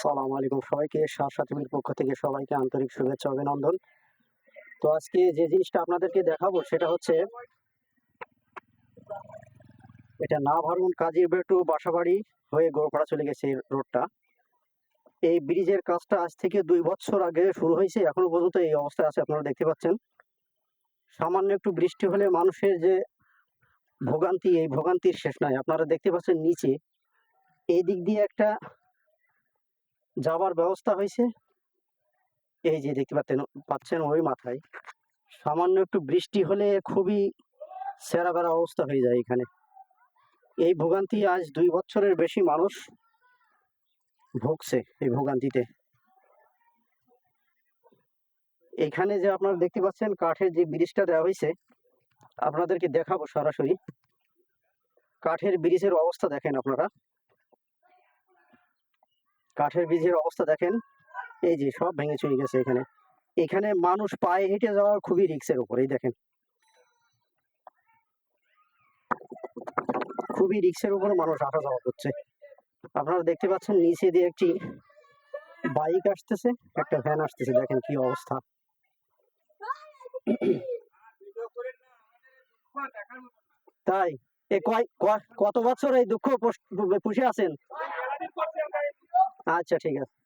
সালাম আলাইকুম সবাইকে পক্ষ থেকে সবাইকে আন্তরিক শুভেচ্ছা, অভিনন্দন। তো আজকে যে জিনিসটা আপনাদেরকে দেখাবো সেটা হচ্ছে, এটা না ভারুন বেটু বাসাবাড়ি হয়ে গোড়পাড়া চলে গেছে রোডটা। এই ব্রিজের কাজটা আজ থেকে দুই বছর আগে শুরু হয়েছে, এখনও পর্যন্ত এই অবস্থায় আছে, আপনারা দেখতে পাচ্ছেন। সামান্য একটু বৃষ্টি হলে মানুষের যে ভোগান্তি, এই ভোগান্তির শেষ নাই। আপনারা দেখতে পাচ্ছেন নিচে এই দিক দিয়ে একটা যাবার ব্যবস্থা হয়েছে। এই যে দেখতে পাচ্ছেন পাচ্ছেন ওই মাথায়। সামান্য একটু বৃষ্টি হলে খুবই সেরা বেড়া অবস্থা হয়ে যায় এখানে। এই ভোগান্তি আজ দুই বছরের বেশি মানুষ ভুগছে এই ভোগান্তিতে। এখানে যে আপনারা দেখতে পাচ্ছেন, কাঠের যে ব্রিজটা দেওয়া হয়েছে, আপনাদেরকে দেখাবো সরাসরি। কাঠের ব্রিজের অবস্থা দেখেন আপনারা। কাঠের ব্রিজের অবস্থা দেখেন। এই যে সব ভেঙে চুরে গেছে এখানে। এখানে মানুষ পায়ে হেঁটে যাওয়া খুবই রিক্সের উপর, এই দেখেন। খুবই রিক্সের উপর মানুষ আসা যাওয়া করছে। আপনারা দেখতে পাচ্ছেন নিচে দিয়ে একটি বাইক আসতেছে, একটা ভ্যান আসতেছে, দেখেন কি অবস্থা। তাই, এ কয় কত বছর এই দুঃখ পুষে আছেন? আচ্ছা ঠিক আছে।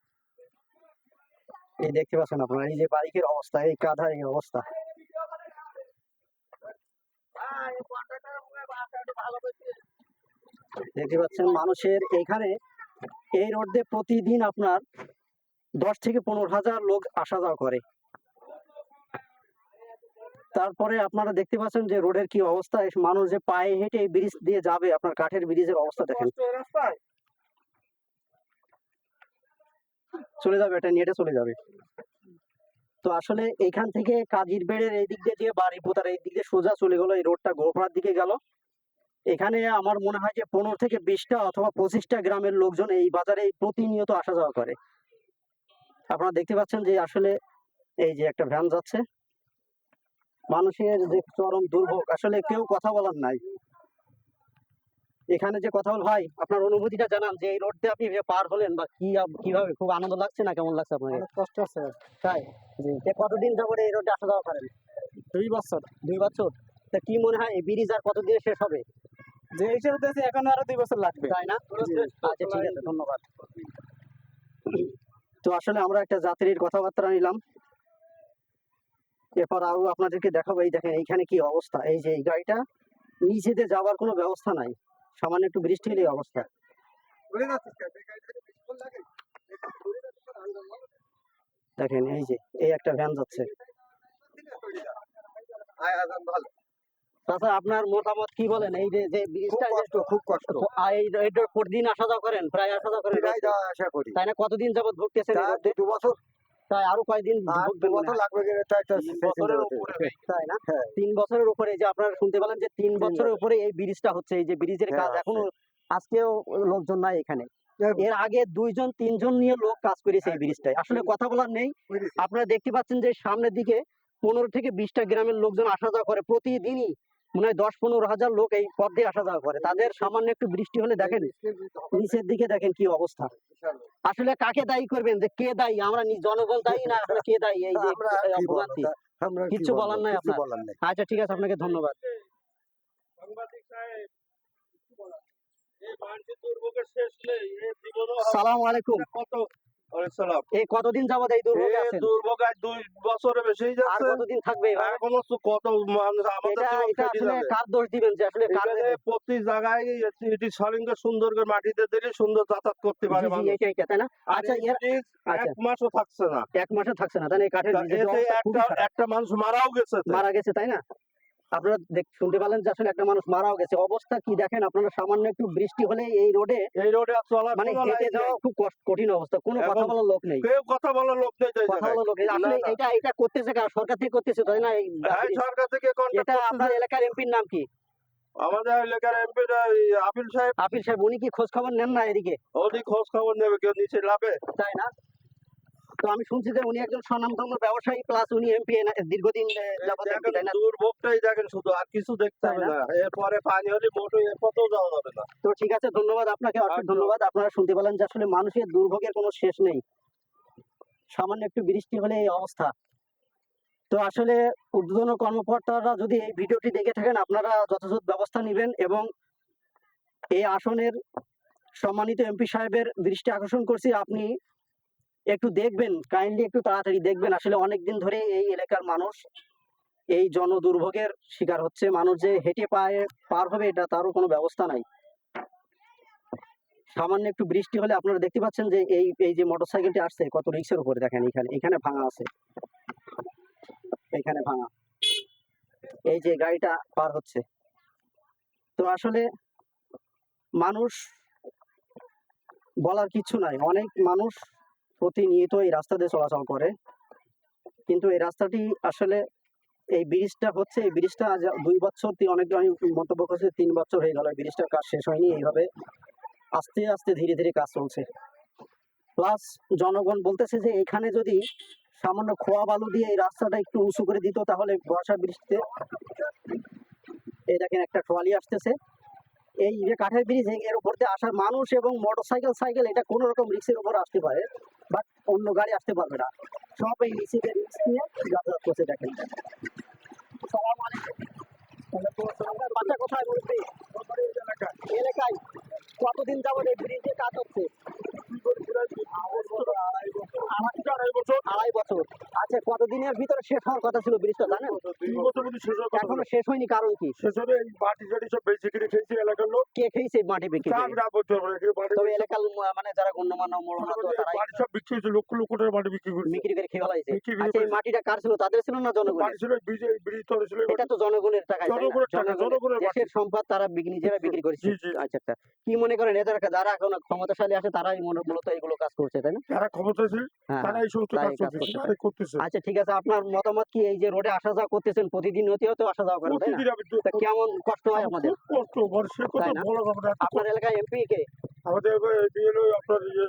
এই দেখতে পাচ্ছেন আপনারা, এই যে বাইকের অবস্থা, এই কাঁধার এই অবস্থা। দেখতে পাচ্ছেন, মানুষের এখানে এই রোড দিয়ে প্রতিদিন আপনার দশ থেকে পনেরো হাজার লোক আসা যাওয়া করে। তারপরে আপনারা দেখতে পাচ্ছেন যে রোডের কি অবস্থা, মানুষ যে পায়ে হেঁটে ব্রিজ দিয়ে যাবে, আপনার কাঠের ব্রিজের অবস্থা দেখেন। চলে যাবে, এটা নিয়ে এটা চলে যাবে। তো আসলে এখান থেকে কাজির বেড়ের এই দিক দিয়ে বাড়ি পোতার এই দিক দিয়ে সোজা চলে গেলো, এই রোডটা গোড়পাড়ার দিকে গেল। এখানে আমার মনে হয় যে পনেরো থেকে বিশটা অথবা পঁচিশটা গ্রামের লোকজন এই বাজারে প্রতিনিয়ত আসা যাওয়া করে। আপনারা দেখতে পাচ্ছেন যে আসলে এই যে একটা ভ্যান যাচ্ছে। মানুষের যে চরম দুর্ভোগ, আসলে কেউ কথা বলার নাই। এখানে যে কথা বল ভাই আপনার অনুভূতিটা জানান যে এই রোড আপনি পার হলেন বা কি কীভাবে খুব আনন্দ লাগছে না কেমন লাগছে আপনাকে? কষ্ট আছে। তাই? জি। যে কতদিন যাবত এই রোডে আসা যাওয়া করেন? দুই বছর। দুই বছর? তা কি মনে হয় এই ব্রিজ আর কতদিনে শেষ হবে? যে হিসেবে দেখছি এখন আরও দুই বছর লাগবে। তাই না? আচ্ছা ঠিক আছে ধন্যবাদ। তো আসলে আমরা একটা যাত্রীর কথাবার্তা নিলাম। এরপর আরও আপনাদেরকে দেখাবো এই দেখেন এইখানে কি অবস্থা। এই যে এই গাড়িটা নিচেতে যাওয়ার কোনো ব্যবস্থা নাই। সামান্য একটু বৃষ্টি হলে অবস্থা। দেখেন এই যে এই একটা ভ্যান যাচ্ছে। তাছাড়া আপনার মতামত কি বলেন? এই যে যে ব্রিজটা খুব কষ্ট। এই রোড প্রতিদিন আসা যাওয়া করেন প্রায় আসা যাওয়া করেন আসা করি। তাই না? কতদিন যাবত ভুগতেছেন দু বছর। তাই আরও কয়দিন আর দু ভুগবেন মনে বছর লাগবে তাই তিন বছরের উপরে। না? হ্যাঁ। তিন বছরের উপরে যে আপনারা শুনতে পেলেন যে তিন বছরের উপরে এই ব্রিজটা হচ্ছে এই যে ব্রিজের হ্যাঁ, কাজ এখনও আজকেও লোকজন নাই এখানে। হ্যাঁ। এর আগে দুইজন তিনজন নিয়ে লোক কাজ করেছে এই ব্রিজটায়। আসলে কথা বলার নেই। আপনারা দেখতে পাচ্ছেন যে সামনের দিকে পনেরো থেকে বিশটা গ্রামের লোকজন আসা যাওয়া করে প্রতিদিনই। মনে হয় দশ পনেরো হাজার লোক এই পথ দিয়ে আসা যাওয়া করে। তাদের সামান্য একটু বৃষ্টি হলে দেখেন নিচের দিকে দেখেন কি অবস্থা। আসলে কাকে দায়ী করবেন? যে কে দায়ী? আমরা জনগণ দায়ী না আসলে কে দায়ী? এই যে আমরা এই কি বলব? ভোগান্তি আমরা কি কিচ্ছু বলব? বলার নাই আপনার? বলার নাই। আচ্ছা ঠিক আছে আপনাকে ধন্যবাদ। কিছু সালাম আলাইকুম। এই কতদিন যাবত এই দুর্ভোগে আছেন? দুর্ভোগ আজ দুই বছরে বেশি আর কতদিন থাকবে এভাবে? এখনও কত আমাদের এটা জীবন এটা কেটে আসলে কার দোষ দিবেন যে আসলে কার প্রতি জায়গায় এটি- এটি সলিঙ্গ সুন্দর করে মাটিতে দিলে সুন্দর যাতায়াত করতে পারে মানুষ। তাই না? আচ্ছা এর আচ্ছা। এক মাসও থাকছে না। এক মাসে থাকছে না এই কাঠের একটা একটা মানুষ মারাও গেছে মারা গেছে তাই না? আপনারা শুনতে পেলেন যে আসলে একটা মানুষ মারাও গেছে। অবস্থা কি দেখেন? আপনারা সামান্য একটু বৃষ্টি হলে এই রোডে এই রোডে চলার মানে হেঁটে যাওয়া খুব কষ্ট- কঠিন অবস্থা। কোনো কথা বলার লোক নেই। কেউ কথা বলার লোক নেই কথা বলার লোক নেই। আসলে। এটা এটা করতেছে কারা? সরকার থেকে করতেছে তাই না? এই হ্যাঁ, সরকার থেকে এটা। আপনার এলাকার এমপির নাম কি? আমাদের এলাকার এমপি আপিল সাহেব। আপিল সাহেব উনি কি খোঁজ খবর নেন না এদিকে? ওদি খোঁজ খবর নেবে কেউ নিচে লাভে তাই না? তো আমি শুনছি যে উনি একজন স্বনামধন্য ব্যবসায়ী প্লাস উনি এমপি দীর্ঘদিন দুর্ভোগটাই দেখেন শুধু আর কিছু দেখতে হবে না? এরপরে পানি হলে মোটর এরপরেও যাওয়া যাবে না। তো ঠিক আছে ধন্যবাদ আপনাকে আচ্ছা। ধন্যবাদ। আপনারা শুনতে পেলেন যে আসলে মানুষের দুর্ভোগের কোনো শেষ নেই। সামান্য একটু বৃষ্টি হলে এই অবস্থা। তো আসলে ঊর্ধ্বতন কর্মকর্তারা যদি এই ভিডিওটি দেখে থাকেন আপনারা যথাযথ ব্যবস্থা নেবেন এবং এই আসনের সম্মানিত এমপি সাহেবের দৃষ্টি আকর্ষণ করছি। আপনি একটু দেখবেন কাইন্ডলি একটু তাড়াতাড়ি দেখবেন। আসলে অনেক দিন ধরে এই এলাকার মানুষ এই জন দুর্ভোগের শিকার হচ্ছে। মানুষ যে হেঁটে পায়ে পার হবে, এটা তারও কোনো ব্যবস্থা নাই। সামান্য একটু বৃষ্টি হলে আপনারা দেখতে পাচ্ছেন যে এই এই যে মোটরসাইকেলটি আসছে, কত রিক্সের উপরে দেখেন এখানে এখানে ভাঙা আছে। এখানে ভাঙা। এই যে গাড়িটা পার হচ্ছে। তো আসলে মানুষ বলার কিছু নাই। অনেক মানুষ প্রতিনিয়ত এই রাস্তা দিয়ে চলাচল করে। কিন্তু এই রাস্তাটি আসলে এই ব্রিজটা হচ্ছে, এই ব্রিজটা আজ দুই বছর অনেক আমি মন্তব্য করছি, তিন বছর হয়ে গেল এই ব্রিজটার কাজ শেষ হয়নি। এইভাবে আস্তে আস্তে ধীরে ধীরে কাজ চলছে। প্লাস জনগণ বলতেছে যে এখানে যদি সামান্য খোয়া বালু দিয়ে এই রাস্তাটা একটু উঁচু করে দিত, তাহলে বর্ষা বৃষ্টিতে এই দেখেন একটা ট্রলি আসতেছে। এই যে কাঠের ব্রিজের উপর দিয়ে আসার মানুষ এবং মোটর সাইকেল সাইকেল এটা কোনো রকম রিক্সের উপর আসতে পারে বাট অন্য গাড়ি আসতে পারবে না। সব এই রিক্সের রিক্স নিয়ে যাতায়াত করছে, দেখেন। কোথায় বলছি এলাকায় কতদিন যাব এই ব্রিজে কাজ হচ্ছে? আড়াই বছর। আচ্ছা কতদিনের ভিতরে শেষ হওয়ার কথা ছিল ব্রিজটা জানেন? এখনও শেষ হয়নি কারণ কি? কে খেয়েছে মাটি বিক্রি তবে এলাকার মানে যারা গণ্যমান্য মরণাত তারাই বিক্রি করে খেয়ে ফেলাইছে। বিক্রি করে আচ্ছা এই মাটিটা কার ছিল তাদের ছিল না জনগণের? তো জনগণের টাকা, জনগণের- জনগণের দেশের সম্পদ তারা বিক্রি- নিজেরা বিক্রি করেছে। আচ্ছা আচ্ছা। কি মনে করেন এদের যারা এখন ক্ষমতাশালী আছে তারাই মনে- মূলত এগুলো কাজ করছে তাই না? যারা ক্ষমতাশীল হ্যাঁ তারা এই সমস্ত কাজ করতেছে। আচ্ছা ঠিক আছে আপনার মতামত কি? এই যে রোডে আসা যাওয়া করতেছেন প্রতিদিন হতে হতে আসা যাওয়া করেন তাই না? কেমন কষ্ট হয় আমাদের কষ্ট বর্ষে কত এত আপনার এলাকায় এমপি কে? আমাদের আপনার ইয়ে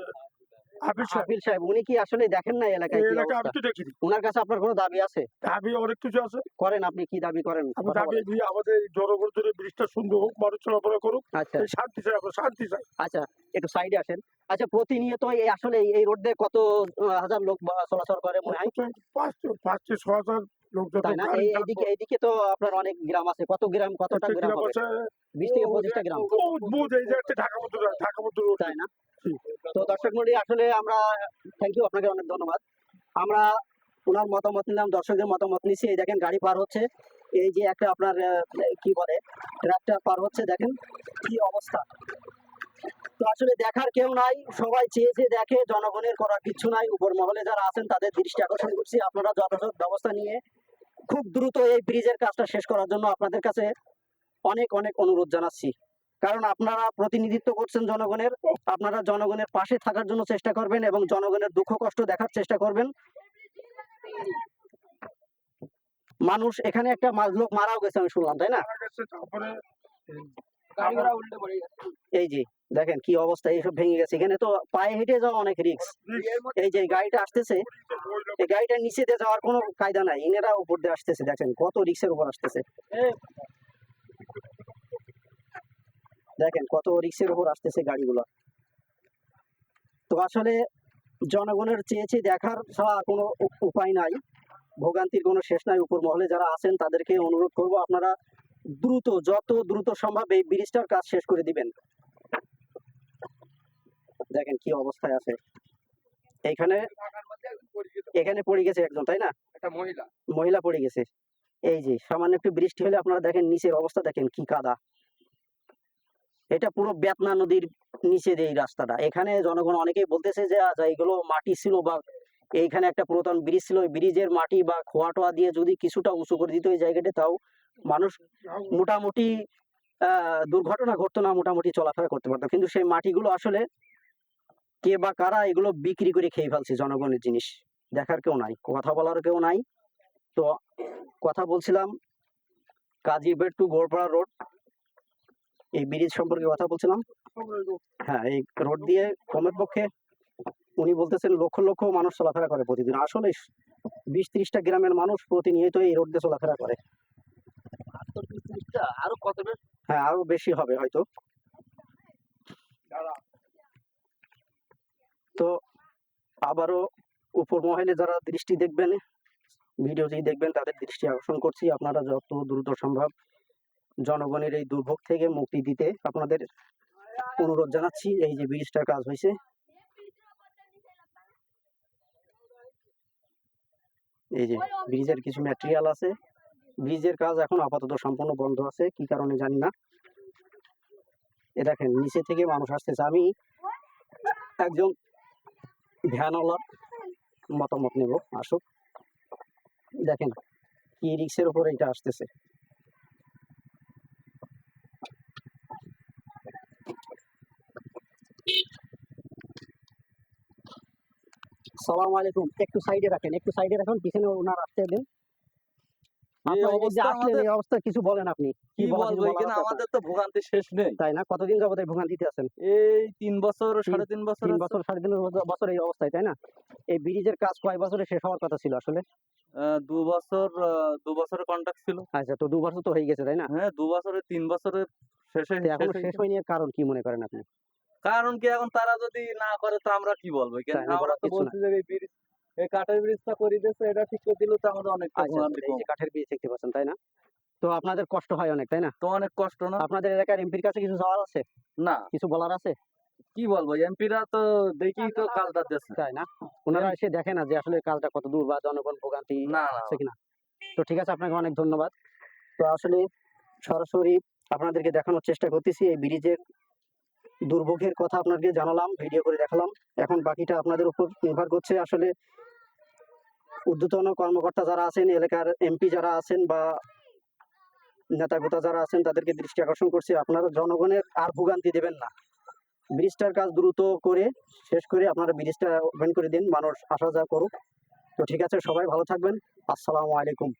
আপিল সাহেব। উনি কি আসলে দেখেন না এলাকায় এই কি এলাকায় আমি তো দেখিনি। ওনার কাছে আপনার কোনো দাবি আছে? দাবি অনেক কিছু আছে। করেন আপনি কি দাবি করেন? দাবি বলেন। আমাদের এই জনগণ যদি ব্রিজটা সুন্দর হোক মানুষ চলাফেরা করুক আচ্ছা। এই শান্তি চাই আমরা শান্তি চাই। আচ্ছা একটু সাইডে আসেন। আচ্ছা প্রতিনিয়ত এই আসলে এই- রোড দিয়ে কত হাজার লোক চলাচল করে মনে হয়? পাঁচ পাঁচ ছ হাজার এইদিকে এইদিকে তো আপনার অনেক গ্রাম আছে। কত গ্রাম কতটা গ্রাম গ্রাম হবে? বিশ থেকে পঁচিশটা গ্রাম। বহুত বহুত এই যে একটা ঢাকা মতো ঢাকা মতো রোড। তাই না? তো দর্শক মন্ডলী আসলে আমরা থ্যাংক ইউ আপনাকে অনেক ধন্যবাদ। আমরা ওনার মতামত নিলাম দর্শকদের মতামত নিচ্ছি। এই দেখেন গাড়ি পার হচ্ছে। এই যে একটা আপনার কি বলে ট্রাকটা পার হচ্ছে দেখেন কি অবস্থা। তো আসলে দেখার কেউ নাই সবাই চেয়ে চেয়ে দেখে জনগণের করার কিছু নাই। উপর মহলে যারা আছেন তাদের দৃষ্টি আকর্ষণ করছি। আপনারা যথাযথ ব্যবস্থা নিয়ে খুব দ্রুত এই ব্রিজের কাজটা শেষ করার জন্য আপনাদের কাছে অনেক অনেক অনুরোধ জানাচ্ছি। কারণ আপনারা প্রতিনিধিত্ব করছেন জনগণের আপনারা জনগণের পাশে থাকার জন্য চেষ্টা করবেন এবং জনগণের দুঃখ কষ্ট দেখার চেষ্টা করবেন। মানুষ এখানে একটা লোক মারাও গেছে আমি শুনলাম তাই না? এই যে। দেখেন কি অবস্থা, এইসব ভেঙে গেছে। এখানে তো পায়ে হেঁটে যাওয়া অনেক রিস্ক এই যে গাড়িটা আসতেছে, এই গাড়িটা নিচে দিয়ে যাওয়ার কোনো কায়দা নাই। ইনারা উপর দিয়ে আসতেছে, দেখেন কত রিক্সের উপর আসতেছে। দেখেন কত রিক্সের উপর আসতেছে গাড়িগুলো। তো আসলে জনগণের চেয়েছে দেখার ছাড়া কোনো উপায় নাই। ভোগান্তির কোনো শেষ নাই। উপর মহলে যারা আছেন, তাদেরকে অনুরোধ করব আপনারা দ্রুত, যত দ্রুত সম্ভব এই ব্রিজটার কাজ শেষ করে দিবেন। দেখেন কি অবস্থায় আছে। এইখানে এখানে পড়ে গেছে একজন তাই না? একটা মহিলা। মহিলা পড়ে গেছে। এই যে সামান্য একটু বৃষ্টি হলে আপনারা দেখেন নিচের অবস্থা দেখেন কি কাদা। এটা পুরো বেতনা নদীর নিচে এই রাস্তাটা। এখানে জনগণ অনেকেই বলতেছে যে আচ্ছা এগুলো মাটি ছিল বা এইখানে একটা পুরাতন ব্রিজ ছিল ওই ব্রিজের মাটি বা খোয়া টোয়া দিয়ে যদি কিছুটা উঁচু করে দিত এই জায়গাটা তাও মানুষ মোটামুটি আহ, দুর্ঘটনা ঘটতো না মোটামুটি চলাফেরা করতে পারতো। কিন্তু সেই মাটিগুলো আসলে কে বা কারা এগুলো বিক্রি করে খেয়ে ফেলছে জনগণের জিনিস। দেখার কেউ নাই কথা বলার কেউ নাই। তো কথা বলছিলাম কাজীবেট টু গোড়পাড়া রোড এই ব্রিজ সম্পর্কে কথা বলছিলাম। হ্যাঁ এই রোড দিয়ে কমের পক্ষে উনি বলতেছেন লক্ষ লক্ষ মানুষ চলাফেরা করে প্রতিদিন। আসলে বিশ ত্রিশটা গ্রামের মানুষ প্রতিনিয়ত এই রোড দিয়ে চলাফেরা করে। আরও কত হ্যাঁ আরও বেশি হবে হয়তো। তো আবারও উপর মহলে যারা দৃষ্টি দেখবেন ভিডিওটি দেখবেন তাদের দৃষ্টি আকর্ষণ করছি। আপনারা যত দ্রুত সম্ভব জনগণের এই দুর্ভোগ থেকে মুক্তি দিতে আপনাদের অনুরোধ জানাচ্ছি। এই যে ব্রিজটার কাজ হয়েছে। এই যে ব্রিজের কিছু ম্যাটেরিয়াল আছে। ব্রিজের কাজ এখন আপাতত সম্পূর্ণ বন্ধ আছে। কি কারণে জানি না। এ দেখেন, নিচে থেকে মানুষ আসতেছে। আমি একজন ভ্যানওয়ালার মতামত নেব, আসুক। দেখেন, কি রিক্সের উপর এটা আসতেছে? সালাম আলাইকুম। একটু সাইডে রাখেন, একটু সাইডে রাখুন, পিছনে ওনার আসতে দিন এই আপনার এই যে অবস্থা আসলেন আমাদের- এই অবস্থা কিছু বলেন আপনি কি বলব? এখানে আমাদের তো ভোগান্তি শেষ নেই। তাই না? কতদিন যাবত ভোগান্তিতে আছেন? এই তিন বছর সাড়ে তিন বছর তিন বছর সাড়ে তিন বছর- বছর এই অবস্থায় তাই না? এই ব্রিজের কাজ কয় বছরে শেষ হওয়ার কথা ছিল আসলে? দু বছর দু বছরের কন্ট্রাক্ট ছিল। আচ্ছা তো দু বছর তো হয়ে গেছে তাই না? হ্যাঁ দু বছরে তিন বছরের শেষে। হয়নি কারণ কি মনে করেন আপনি? কারণ কি এখন তারা যদি না করে তো আমরা কি বলব? এখানে আমরা তো বলছি যে ব্রিজ এই কাঠের ব্রিজটা করে দিয়েছে এটা ঠিক করে তো আমাদের অনেক আচ্ছা যে কাঠের ব্রিজ দেখতে পাচ্ছেন তাই না? তো আপনাদের কষ্ট হয় অনেক তাই না? তো অনেক কষ্ট না? আপনাদের এলাকার এমপির কাছে কিছু যাওয়ার আছে? না। কিছু বলার আছে? কি বলব এমপিরা তো দেখি তো কাজটা দিচ্ছে তাই না? ওনারা এসে দেখে না যে আসলে কাজটা কত দূর বা জনগণ ভোগান্তি না না। আছে কিনা। তো ঠিক আছে আপনাকে অনেক ধন্যবাদ। তো আসলে সরাসরি আপনাদেরকে দেখানোর চেষ্টা করতেছি এই ব্রিজের দুর্ভোগের কথা আপনাদেরকে জানালাম ভিডিও করে দেখালাম। এখন বাকিটা আপনাদের উপর নির্ভর করছে আসলে ঊর্ধ্বতন কর্মকর্তা যারা আছেন, এলাকার এমপি যারা আছেন বা নেতা নেতাগোতা যারা আছেন, তাদেরকে দৃষ্টি আকর্ষণ করছি। আপনারা জনগণের আর ভোগান্তি দেবেন না। ব্রিজটার কাজ দ্রুত করে, শেষ করে আপনারা ব্রিজটা ওপেন করে দিন। মানুষ আসা যাওয়া করুক। তো ঠিক আছে, সবাই ভালো থাকবেন। আসসালামু আলাইকুম।